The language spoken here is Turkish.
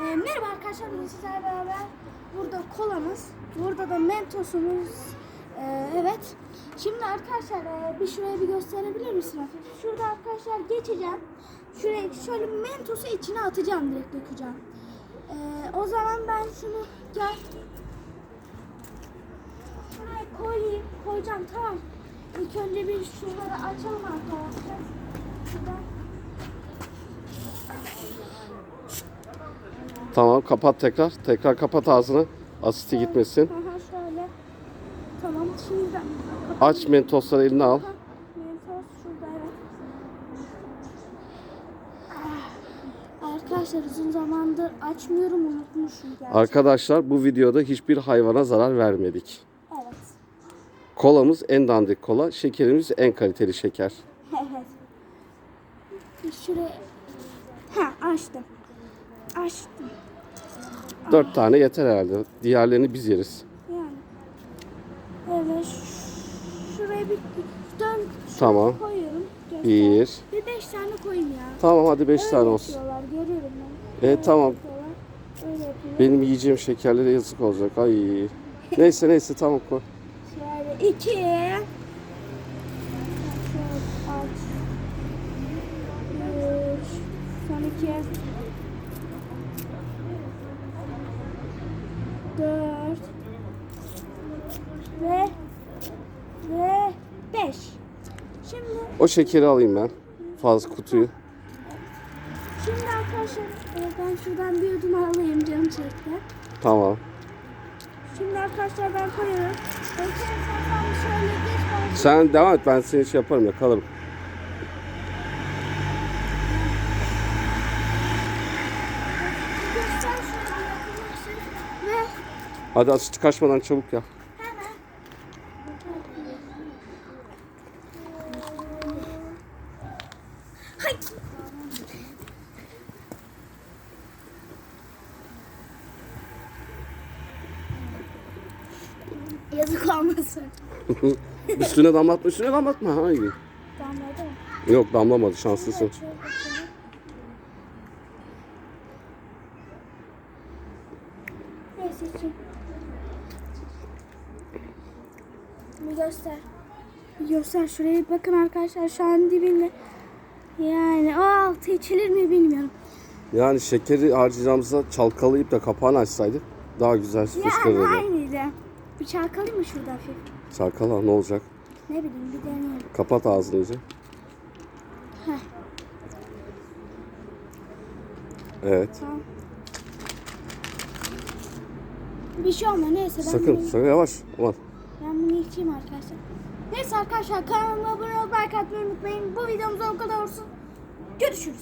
Ee, merhaba arkadaşlar, bugün sizlerle beraber burada kolamız, burada da mentosumuz. Ee, evet. Şimdi arkadaşlar e, bir şuraya bir gösterebilir misin? Şurada arkadaşlar geçeceğim. Şuraya şöyle mentosu içine atacağım direkt dökeceğim. Ee, o zaman ben şunu gel. Şuraya koyayım, koyacağım tamam. İlk önce bir şunları açalım arkadaşlar. Şuradan. Tamam kapat tekrar. Tekrar kapat ağzını. Asiti gitmesin. Aha şöyle. Tamam şimdi ben Aç mentosları eline al. Mentos şurada evet. Ah, Arkadaşlar uzun zamandır açmıyorum unutmuşum gerçekten. Arkadaşlar bu videoda hiçbir hayvana zarar vermedik. Evet. Kolamız en dandik kola. Şekerimiz en kaliteli şeker. Evet. Şuraya... Ha açtım. Açtım. Dört tane yeter herhalde. Diğerlerini biz yeriz. Yani. Evet. Şuraya bir dön. Tamam. Koyuyorum. Göster. Bir. Bir beş tane koyayım ya. Tamam hadi beş Öyle tane olsun. Görüyorum ben. E tamam. Yapıyorlar, Öyle. Benim yiyeceğim şekerlere yazık olacak. Ay. Neyse neyse tamam koy. Şöyle iki. Şöyle aç. Üç. Son iki. Dört. Ve ve beş. Şimdi O şekeri alayım ben. Fazla kutuyu. şimdi arkadaşlar e, ben şuradan bir yudum alayım canım çekti. Tamam. Şimdi arkadaşlar ben koyuyorum. Belki sen şöyle geç ben Sen devam et ben seni şey yaparım yakalarım. göster şöyle yakınlaşır ve Hadi asiti kaçmadan çabuk ya. Yazık olmasın. Üstüne damlatma üstüne damlatma. Hayır. Damladı mı? Yok damlamadı şanslısın. Neyse şimdi. Bir göster. Göster şuraya bakın arkadaşlar şu an dibinde. Yani o altı içilir mi bilmiyorum. Yani şekeri harcayacağımıza çalkalayıp da kapağını açsaydık daha güzel Yani fışkırırdı. aynıydı. Bir çalkalayayım mı şurada hafif? Çalkala ne olacak? Ne bileyim bir deneyelim. Kapat ağzını iyice. Heh. Evet. Tamam. Bir şey olmuyor neyse ben Sakın bunu- sakın yavaş. Aman. Ben bunu içeyim arkadaşlar. Neyse arkadaşlar kanalıma abone like atmayı unutmayın. Bu videomuz o kadar olsun. Görüşürüz.